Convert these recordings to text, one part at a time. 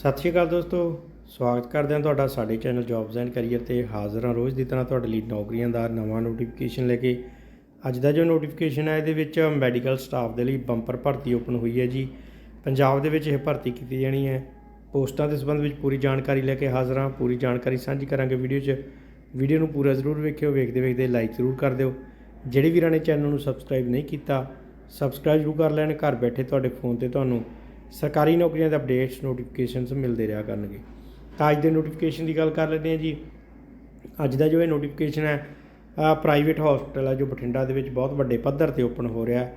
ਸਤਿ ਸ਼੍ਰੀ ਅਕਾਲ ਦੋਸਤੋ, ਸਵਾਗਤ ਕਰਦੇ ਹਾਂ ਤੁਹਾਡਾ ਸਾਡੇ ਚੈਨਲ ਜੌਬਸ ਐਂਡ ਕੈਰੀਅਰ ਤੇ ਹਾਜ਼ਰ ਹਾਂ ਰੋਜ਼ ਦੀ ਤਰ੍ਹਾਂ ਤੁਹਾਡੇ ਲਈ ਨੌਕਰੀਆਂ ਦਾ ਨਵਾਂ ਨੋਟੀਫਿਕੇਸ਼ਨ ਲੈ ਕੇ। ਅੱਜ ਦਾ ਜੋ ਨੋਟੀਫਿਕੇਸ਼ਨ ਹੈ, ਇਹਦੇ ਵਿੱਚ ਮੈਡੀਕਲ ਸਟਾਫ ਦੇ ਲਈ ਬੰਪਰ ਭਰਤੀ ਓਪਨ ਹੋਈ ਹੈ ਜੀ। ਪੰਜਾਬ ਦੇ ਵਿੱਚ ਇਹ ਭਰਤੀ ਕੀਤੀ ਜਾਣੀ ਹੈ। ਪੋਸਟਾਂ ਦੇ ਸੰਬੰਧ ਵਿੱਚ ਪੂਰੀ ਜਾਣਕਾਰੀ ਲੈ ਕੇ ਹਾਜ਼ਰ ਹਾਂ। ਪੂਰੀ ਜਾਣਕਾਰੀ ਸਾਂਝੀ ਕਰਾਂਗੇ ਵੀਡੀਓ 'ਚ। ਵੀਡੀਓ ਨੂੰ ਪੂਰਾ ਜ਼ਰੂਰ ਵੇਖਿਓ, ਵੇਖਦੇ ਵੇਖਦੇ ਲਾਈਕ ਜ਼ਰੂਰ ਕਰ ਦਿਓ। ਜਿਹੜੇ ਵੀਰਾਂ ਨੇ ਚੈਨਲ ਨੂੰ ਸਬਸਕ੍ਰਾਈਬ ਨਹੀਂ ਕੀਤਾ ਸਬਸਕ੍ਰਾਈਬ ਜ਼ਰੂਰ ਕਰ ਲੈਣ। ਘਰ ਬੈਠੇ ਤੁਹਾਡੇ ਫੋਨ ਤੇ ਤੁਹਾਨੂੰ ਸਰਕਾਰੀ ਨੌਕਰੀਆਂ ਦੇ ਅਪਡੇਟਸ ਨੋਟੀਫਿਕੇਸ਼ਨਸ ਮਿਲਦੇ ਰਿਹਾ ਕਰਨਗੇ। ਤਾਂ ਅੱਜ ਦੇ ਨੋਟੀਫਿਕੇਸ਼ਨ ਦੀ ਗੱਲ ਕਰ ਲੈਂਦੇ ਹਾਂ ਜੀ। ਅੱਜ ਦਾ ਜੋ ਇਹ ਨੋਟੀਫਿਕੇਸ਼ਨ ਹੈ ਪ੍ਰਾਈਵੇਟ ਹਸਪੀਟਲ ਹੈ ਜੋ ਬਠਿੰਡਾ ਦੇ ਵਿੱਚ ਬਹੁਤ ਵੱਡੇ ਪੱਧਰ ਤੇ ਓਪਨ ਹੋ ਰਿਹਾ ਹੈ।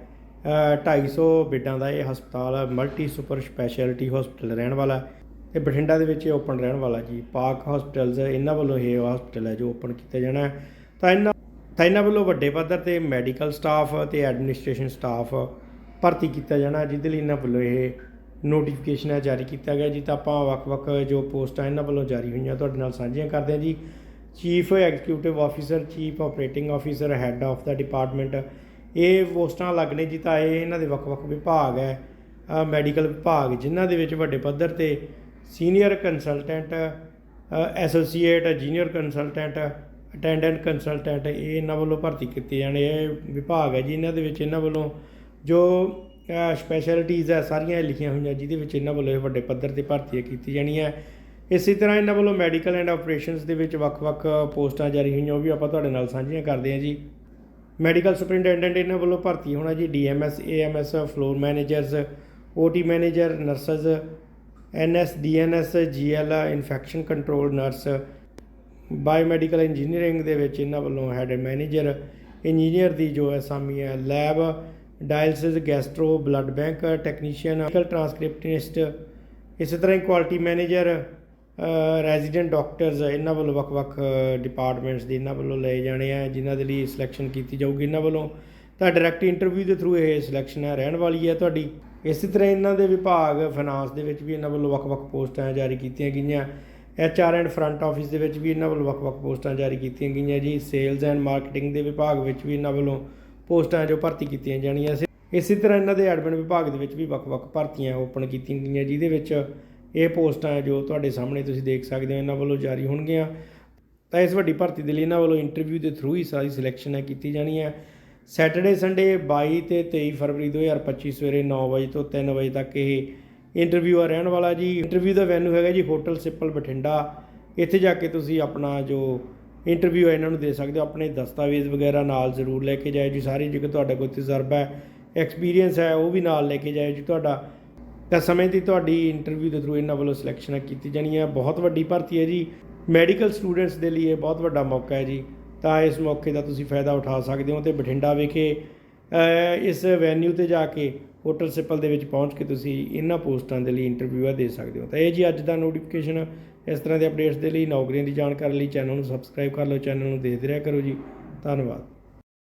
ਅ, 250 ਬੈੱਡਾਂ ਦਾ ਇਹ ਹਸਪਤਾਲ ਮਲਟੀ ਸੁਪਰ ਸਪੈਸ਼ਲਿਟੀ ਹਸਪੀਟਲ ਰਹਿਣ ਵਾਲਾ ਹੈ। ਤੇ ਬਠਿੰਡਾ ਦੇ ਵਿੱਚ ਇਹ ਓਪਨ ਰਹਿਣ ਵਾਲਾ ਜੀ। ਪਾਕ ਹਸਪੀਟਲਸ ਇਹਨਾਂ ਵੱਲੋਂ ਇਹ ਹਸਪੀਟਲ ਹੈ ਜੋ ਓਪਨ ਕੀਤਾ ਜਾਣਾ ਤਾਂ ਇਹਨਾਂ ਤਾਂ ਇਹਨਾਂ ਵੱਲੋਂ ਵੱਡੇ ਪੱਧਰ ਤੇ ਮੈਡੀਕਲ ਸਟਾਫ ਤੇ ਐਡਮਿਨਿਸਟ੍ਰੇਸ਼ਨ ਸਟਾਫ ਭਰਤੀ ਕੀਤਾ ਜਾਣਾ ਜਿਹਦੇ ਲਈ ਇਹਨਾਂ ਵੱਲੋਂ ਇਹ ਨੋਟੀਫਿਕੇਸ਼ਨ ਹੈ, ਜਾਰੀ ਕੀਤਾ ਗਿਆ ਜੀ। ਤਾਂ ਆਪਾਂ ਵੱਖ-ਵੱਖ ਜੋ ਪੋਸਟਾਂ ਇਹਨਾਂ ਵੱਲੋਂ ਜਾਰੀ ਹੋਈਆਂ ਤੁਹਾਡੇ ਨਾਲ ਸਾਂਝੀਆਂ ਕਰਦੇ ਹਾਂ ਜੀ। Chief executive officer chief operating officer head of the department ਇਹ ਪੋਸਟਾਂ ਅਲੱਗ ਨੇ ਜੀ, ਤਾਂ ਇਹ ਇਹਨਾਂ ਦੇ ਵੱਖ-ਵੱਖ ਵਿਭਾਗ ਹੈ ਮੈਡੀਕਲ ਵਿਭਾਗ, ਜਿਨ੍ਹਾਂ ਦੇ ਵਿੱਚ ਵੱਡੇ ਪੱਧਰ ਤੇ senior consultant associate junior consultant attendant consultant ਇਹ ਇਹਨਾਂ ਵੱਲੋਂ ਭਰਤੀ ਕੀਤੇ ਜਾਣੇ, ਇਹ ਵਿਭਾਗ ਹੈ ਜੀ, ਇਹਨਾਂ ਦੇ ਵਿੱਚ ਇਹਨਾਂ ਵੱਲੋਂ ਜੋ ਸਪੈਸ਼ਲਿਟੀਜ਼ ਹੈ ਸਾਰੀਆਂ ਇਹ ਲਿਖੀਆਂ ਹੋਈਆਂ, ਜਿਹਦੇ ਵਿੱਚ ਇਹਨਾਂ ਵੱਲੋਂ ਇਹ ਵੱਡੇ ਪੱਧਰ ਤੇ ਭਰਤੀ ਕੀਤੀ ਜਾਣੀ ਹੈ। ਇਸੇ ਤਰ੍ਹਾਂ ਇਹਨਾਂ ਵੱਲੋਂ ਮੈਡੀਕਲ ਐਂਡ ਆਪਰੇਸ਼ਨਸ ਦੇ ਵਿੱਚ ਵੱਖ-ਵੱਖ ਪੋਸਟਾਂ ਜਾਰੀ ਹੋਈਆਂ, ਉਹ ਵੀ ਆਪਾਂ ਤੁਹਾਡੇ ਨਾਲ ਸਾਂਝੀਆਂ ਕਰਦੇ ਹਾਂ ਜੀ। ਮੈਡੀਕਲ ਸੁਪਰਿੰਟੈਂਡੈਂਟ ਇਹਨਾਂ ਵੱਲੋਂ ਭਰਤੀ ਹੋਣਾ ਜੀ DMS AMS floor managers OT manager nurses NS DNS GL infection control nurse biomedical engineering ਦੇ ਵਿੱਚ ਇਹਨਾਂ ਵੱਲੋਂ ਹੈਡ ਮੈਨੇਜਰ ਇੰਜੀਨੀਅਰ ਦੀ ਜੋ ਅਸਾਮੀ ਹੈ lab dialysis gastro blood bank technician medical transcriptionist ਇਸੇ ਤਰ੍ਹਾਂ ਹੀ ਕੁਆਲਿਟੀ ਮੈਨੇਜਰ ਰੈਜ਼ੀਡੈਂਟ ਡਾਕਟਰਸ ਇਹਨਾਂ ਵੱਲੋਂ ਵੱਖ-ਵੱਖ ਡਿਪਾਰਟਮੈਂਟਸ ਦੇ ਇਹਨਾਂ ਵੱਲੋਂ ਲਏ ਜਾਣੇ ਆ, ਜਿਨ੍ਹਾਂ ਦੇ ਲਈ ਸਿਲੈਕਸ਼ਨ ਕੀਤੀ ਜਾਊਗੀ ਇਹਨਾਂ ਵੱਲੋਂ। ਤਾਂ ਡਾਇਰੈਕਟ ਇੰਟਰਵਿਊ ਦੇ ਥਰੂ ਇਹ ਸਿਲੈਕਸ਼ਨ ਹੈ ਰਹਿਣ ਵਾਲੀ ਹੈ ਤੁਹਾਡੀ। ਇਸੇ ਤਰ੍ਹਾਂ ਇਹਨਾਂ ਦੇ ਵਿਭਾਗ ਫਾਈਨਾਂਸ ਦੇ ਵਿੱਚ ਵੀ ਇਹਨਾਂ ਵੱਲੋਂ ਵੱਖ-ਵੱਖ ਪੋਸਟਾਂ ਜਾਰੀ ਕੀਤੀਆਂ ਗਈਆਂ। H R and front office ਦੇ ਵਿੱਚ ਵੀ ਇਹਨਾਂ ਵੱਲੋਂ ਵੱਖ-ਵੱਖ ਪੋਸਟਾਂ ਜਾਰੀ ਕੀਤੀਆਂ ਗਈਆਂ ਜੀ। ਸੇਲਸ ਐਂਡ ਮਾਰਕੀਟਿੰਗ ਦੇ ਵਿਭਾਗ ਵਿੱਚ ਵੀ ਇਹਨਾਂ ਵੱਲੋਂ ਪੋਸਟਾਂ ਜੋ ਭਰਤੀ ਕੀਤੀਆਂ ਜਾਣੀਆਂ ਸੀ। ਇਸੇ ਤਰ੍ਹਾਂ ਇਹਨਾਂ ਦੇ ਐਡਮਿਨ ਵਿਭਾਗ ਦੇ ਵਿੱਚ ਵੀ ਵੱਖ-ਵੱਖ ਭਰਤੀਆਂ ਓਪਨ ਕੀਤੀਆਂ ਗਈਆਂ, ਜਿਹਦੇ ਵਿੱਚ ਇਹ ਪੋਸਟਾਂ ਜੋ ਤੁਹਾਡੇ ਸਾਹਮਣੇ ਤੁਸੀਂ ਦੇਖ ਸਕਦੇ ਹੋ, ਇਹਨਾਂ ਵੱਲੋਂ ਜਾਰੀ ਹੋਣਗੀਆਂ। ਤਾਂ ਇਸ ਵੱਡੀ ਭਰਤੀ ਦੇ ਲਈ ਇਹਨਾਂ ਵੱਲੋਂ ਇੰਟਰਵਿਊ ਦੇ ਥਰੂ ਹੀ ਸਾਰੀ ਸਿਲੈਕਸ਼ਨ ਹੈ ਕੀਤੀ ਜਾਣੀ ਹੈ ਸੈਟਰਡੇ ਸੰਡੇ 22 ਤੇ 23 ਫਰਵਰੀ 2025 ਸਵੇਰੇ 9 ਵਜੇ ਤੋਂ 3 ਵਜੇ ਤੱਕ ਇਹ ਇੰਟਰਵਿਊ ਆ ਰਹਿਣ ਵਾਲਾ ਜੀ। ਇੰਟਰਵਿਊ ਦਾ ਵੈਨਿਊ ਹੈਗਾ ਜੀ ਹੋਟਲ ਸਿੱਪਲ ਬਠਿੰਡਾ। ਇੱਥੇ ਜਾ ਕੇ ਤੁਸੀਂ ਆਪਣਾ ਜੋ ਇੰਟਰਵਿਊ ਇਹਨਾਂ ਨੂੰ ਦੇ ਸਕਦੇ ਹੋ। ਆਪਣੇ ਦਸਤਾਵੇਜ਼ ਵਗੈਰਾ ਨਾਲ ਜ਼ਰੂਰ ਲੈ ਕੇ ਜਾਇਓ ਜੀ। ਸਾਰੀ ਜੇਕਰ ਤੁਹਾਡਾ ਕੋਈ ਤਜਰਬਾ ਹੈ ਐਕਸਪੀਰੀਅੰਸ ਹੈ, ਉਹ ਵੀ ਨਾਲ ਲੈ ਕੇ ਜਾਇਓ ਜੀ। ਤੁਹਾਡਾ ਤਾਂ ਸਮੇਂ ਦੀ ਤੁਹਾਡੀ ਇੰਟਰਵਿਊ ਦੇ ਥਰੂ ਇਹਨਾਂ ਵੱਲੋਂ ਸਿਲੈਕਸ਼ਨ ਕੀਤੀ ਜਾਣੀ ਹੈ। ਬਹੁਤ ਵੱਡੀ ਭਰਤੀ ਹੈ ਜੀ। ਮੈਡੀਕਲ ਸਟੂਡੈਂਟਸ ਦੇ ਲਈ ਇਹ ਬਹੁਤ ਵੱਡਾ ਮੌਕਾ ਹੈ ਜੀ। ਤਾਂ ਇਸ ਮੌਕੇ ਦਾ ਤੁਸੀਂ ਫਾਇਦਾ ਉਠਾ ਸਕਦੇ ਹੋ ਤੇ ਬਠਿੰਡਾ ਵਿਖੇ ਇਸ ਵੈਨਿਊ ਤੇ ਜਾ ਕੇ ਹੋਟਲ ਸਿਪਲ ਦੇ ਵਿੱਚ ਪਹੁੰਚ ਕੇ ਤੁਸੀਂ ਇਹਨਾਂ ਪੋਸਟਾਂ ਦੇ ਲਈ ਇੰਟਰਵਿਊ ਆ ਦੇ ਸਕਦੇ ਹੋ। ਤਾਂ ਇਹ ਜੀ ਅੱਜ ਦਾ ਨੋਟੀਫਿਕੇਸ਼ਨ ਇਸ ਤਰ੍ਹਾਂ ਦੇ ਅਪਡੇਟਸ ਦੇ ਲਈ ਨੌਕਰੀਆਂ ਦੀ ਜਾਣਕਾਰੀ ਲਈ ਚੈਨਲ ਨੂੰ ਸਬਸਕ੍ਰਾਈਬ ਕਰ ਲਓ, ਚੈਨਲ ਨੂੰ ਦੇਖਦੇ ਰਿਹਾ ਕਰੋ ਜੀ। ਧੰਨਵਾਦ।